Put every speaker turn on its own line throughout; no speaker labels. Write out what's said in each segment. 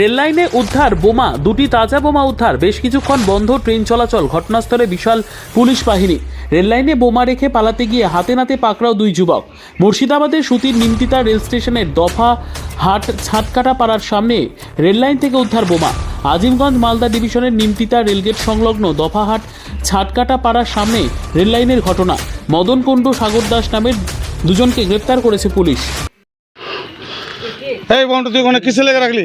রেললাইনে উদ্ধার, বোমা, দুটি তাজা বোমা উদ্ধার, বেশ কিছুক্ষণ বন্ধ ট্রেন চলাচল, ঘটনাস্থলে বিশাল পুলিশ বাহিনী। রেললাইনে বোমা রেখে পালাতে গিয়ে হাতে নাতে পাকড়াও দুই যুবক। মুর্শিদাবাদের সুতির নিমতিতা রেল স্টেশনের দফা হাট ছাতকাটা পাড়ার সামনে রেললাইন থেকে উদ্ধার বোমা। আজিমগঞ্জ মালদা ডিভিশনের নিমতিতা রেলগেট সংলগ্ন দফাহাট ছাটকাটা পাড়ার সামনে রেললাইনের ঘটনা। মদন কুণ্ডু, সাগর দাস নামের দুজনকে গ্রেপ্তার করেছে পুলিশ।
এই বমটা তুই ওখানে কিসে লেগে রাখলি?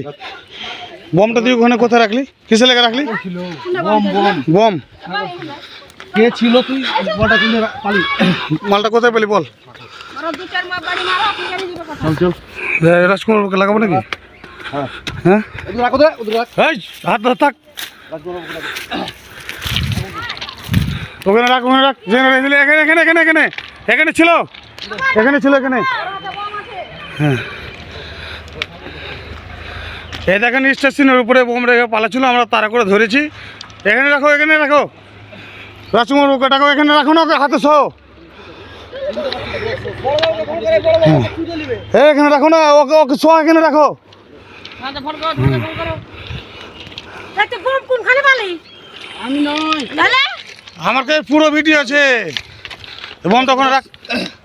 বমটা তুই ওখানে কোথায় রাখলি? কিসে লেগে রাখলি?
বম বম।
বম।
কে ছিল তুই? বলটা কিনে পালি।
মালটা কোথায় পেলি বল? লাগাবো নাকি? হ্যাঁ। হাত থাক। ওখানে রাখ ওখানে রাখ। এখানে এখানে। এখানে ছিল? এখানে ছিল এখানে। হ্যাঁ। এই দেখেন স্টেশনের উপরে বোম রেখে পালাচ্ছিল আমরা তারা করে ধরেছি। এখানে রাখো এখানে রাখো। রাজকুমার ওকে ডাকো এখানে রাখো না ওকে হাতে সহ হ্যাঁ। এখানে রাখো না ওকে ওকে সহ এখানে রাখো।
এই তো বোম কোনখানে পালি? আমি নই। তাহলে?
আমার কাছে পুরো ভিডিও আছে। বোমটা ওখানে রাখ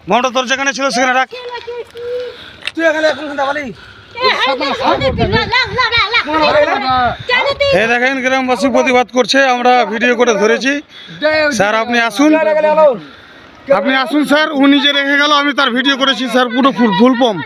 বোমটা তোর যেখানে ছিল সেখানে রাখ।
তুই এখানে
এই দেখেন গ্রামবাসী প্রতিবাদ করছে আমরা ভিডিও করে ধরেছি। স্যার আপনি আসুন। আপনি আসুন স্যার। ও নিজে রেখে গেল আমি তার ভিডিও করেছি স্যার পুরো ফুল ফুল পম